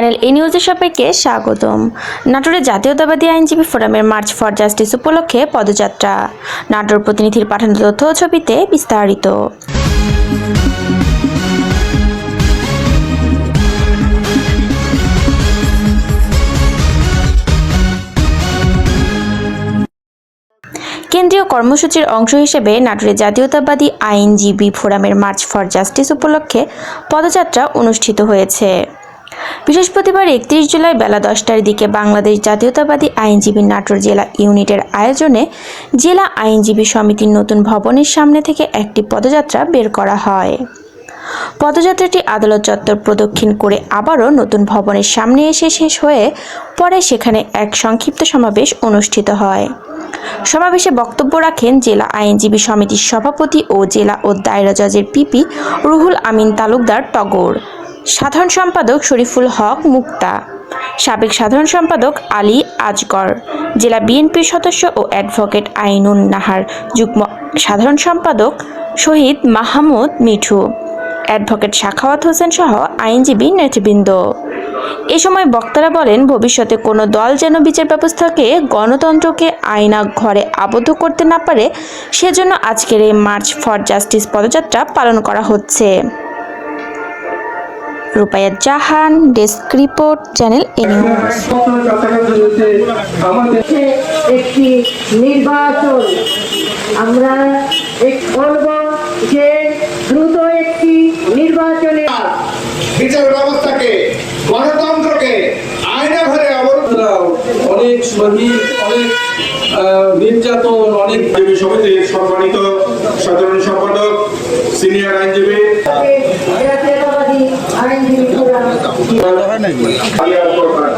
Channel এ নিউজের সবাইকে স্বাগতম। নাটোরে জাতীয়তাবাদী আইনজীবী ফোরামের মার্চ ফর জাস্টিস উপলক্ষে পদযাত্রা। নাটোর প্রতিনিধির পাঠানো তথ্য ছবিতে বিস্তারিত। কেন্দ্রীয় কর্মসূচির অংশ হিসেবে নাটোরে জাতীয়তাবাদী আইনজীবী ফোরামের মার্চ ফর জাস্টিস উপলক্ষে পদযাত্রা অনুষ্ঠিত হয়েছে। বৃহস্পতিবার একত্রিশ জুলাই বেলা দশটার দিকে বাংলাদেশ জাতীয়তাবাদী আইনজীবী নাটোর জেলা ইউনিটের আয়োজনে জেলা আইনজীবী সমিতির নতুন ভবনের সামনে থেকে একটি পদযাত্রা বের করা হয়। পদযাত্রাটি আদালত চত্বর প্রদক্ষিণ করে আবারও নতুন ভবনের সামনে এসে শেষ হয়ে পরে সেখানে এক সংক্ষিপ্ত সমাবেশ অনুষ্ঠিত হয়। সমাবেশে বক্তব্য রাখেন জেলা আইনজীবী সমিতির সভাপতি ও জেলা ও দায়রা জজের পিপি রুহুল আমিন তালুকদার টগর। সাধারণ সম্পাদক শরীফুল হক মুক্তা। সাবেক সাধারণ সম্পাদক আলী আজগর। জেলা বিএনপির সদস্য ও অ্যাডভোকেট আইনুন নাহার। যুগ্ম সাধারণ সম্পাদক শহীদ মাহমুদ মিঠু। অ্যাডভোকেট সাখাওয়াত হোসেন সহ আইনজীবী নেতৃবৃন্দ। এ সময় বক্তারা বলেন, ভবিষ্যতে কোনো দল যেন বিচার ব্যবস্থাকে, গণতন্ত্রকে আয়না ঘরে আবদ্ধ করতে না পারে, সেজন্য আজকের এই মার্চ ফর জাস্টিস পদযাত্রা পালন করা হচ্ছে। Rupaya Jahan desk report channel একটি নির্বাচন। আমরা এক বলব যে দ্রুত একটি নির্বাচনে বিচার ব্যবস্থাকে গণতন্ত্রকে আয়না ঘরে অবরোধ অনেক শহীদ অনেক নির্যাতন অনেক সমিতির সম্মানিত সাধারণ সম্পাদক সিনিয়র আইনজীবী আলিয়া ফোরকান